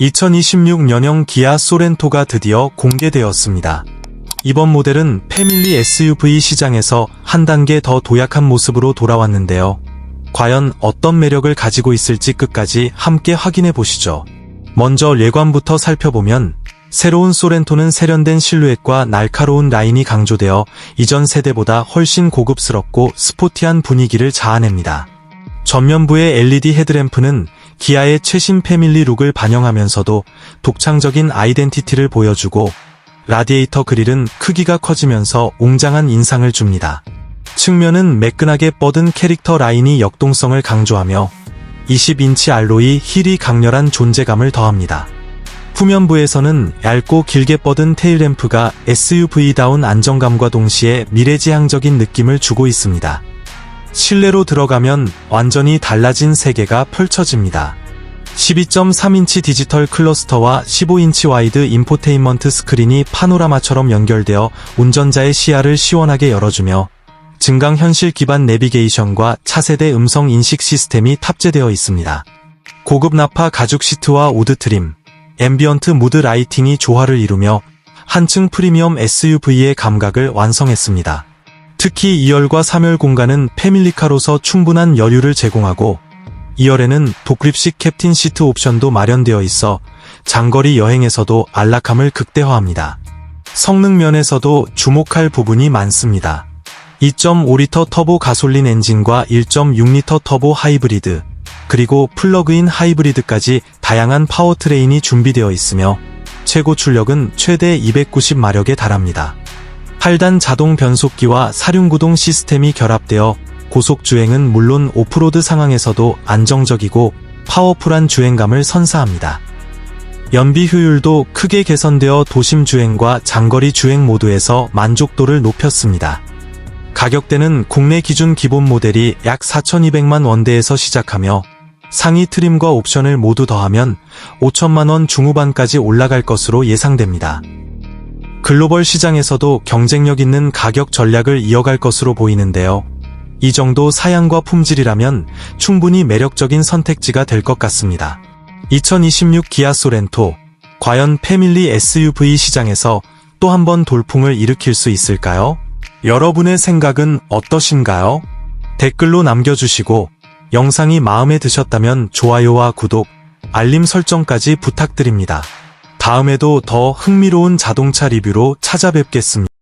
2026년형 기아 소렌토가 드디어 공개되었습니다. 이번 모델은 패밀리 SUV 시장에서 한 단계 더 도약한 모습으로 돌아왔는데요. 과연 어떤 매력을 가지고 있을지 끝까지 함께 확인해 보시죠. 먼저 외관부터 살펴보면 새로운 소렌토는 세련된 실루엣과 날카로운 라인이 강조되어 이전 세대보다 훨씬 고급스럽고 스포티한 분위기를 자아냅니다. 전면부의 LED 헤드램프는 기아의 최신 패밀리 룩을 반영하면서도 독창적인 아이덴티티를 보여주고 라디에이터 그릴은 크기가 커지면서 웅장한 인상을 줍니다. 측면은 매끈하게 뻗은 캐릭터 라인이 역동성을 강조하며 20인치 알로이 힐이 강렬한 존재감을 더합니다. 후면부에서는 얇고 길게 뻗은 테일램프가 SUV다운 안정감과 동시에 미래지향적인 느낌을 주고 있습니다. 실내로 들어가면 완전히 달라진 세계가 펼쳐집니다. 12.3인치 디지털 클러스터와 15인치 와이드 인포테인먼트 스크린이 파노라마처럼 연결되어 운전자의 시야를 시원하게 열어주며 증강현실 기반 내비게이션과 차세대 음성 인식 시스템이 탑재되어 있습니다. 고급 나파 가죽 시트와 우드 트림, 앰비언트 무드 라이팅이 조화를 이루며 한층 프리미엄 SUV의 감각을 완성했습니다. 특히 2열과 3열 공간은 패밀리카로서 충분한 여유를 제공하고 2열에는 독립식 캡틴 시트 옵션도 마련되어 있어 장거리 여행에서도 안락함을 극대화합니다. 성능 면에서도 주목할 부분이 많습니다. 2.5리터 터보 가솔린 엔진과 1.6리터 터보 하이브리드, 그리고 플러그인 하이브리드까지 다양한 파워트레인이 준비되어 있으며 최고 출력은 최대 290마력에 달합니다. 8단 자동 변속기와 사륜구동 시스템이 결합되어 고속 주행은 물론 오프로드 상황에서도 안정적이고 파워풀한 주행감을 선사합니다. 연비 효율도 크게 개선되어 도심 주행과 장거리 주행 모두에서 만족도를 높였습니다. 가격대는 국내 기준 기본 모델이 약 4,200만 원대에서 시작하며 상위 트림과 옵션을 모두 더하면 5천만 원 중후반까지 올라갈 것으로 예상됩니다. 글로벌 시장에서도 경쟁력 있는 가격 전략을 이어갈 것으로 보이는데요. 이 정도 사양과 품질이라면 충분히 매력적인 선택지가 될 것 같습니다. 2026 기아 소렌토, 과연 패밀리 SUV 시장에서 또 한 번 돌풍을 일으킬 수 있을까요? 여러분의 생각은 어떠신가요? 댓글로 남겨주시고 영상이 마음에 드셨다면 좋아요와 구독, 알림 설정까지 부탁드립니다. 다음에도 더 흥미로운 자동차 리뷰로 찾아뵙겠습니다.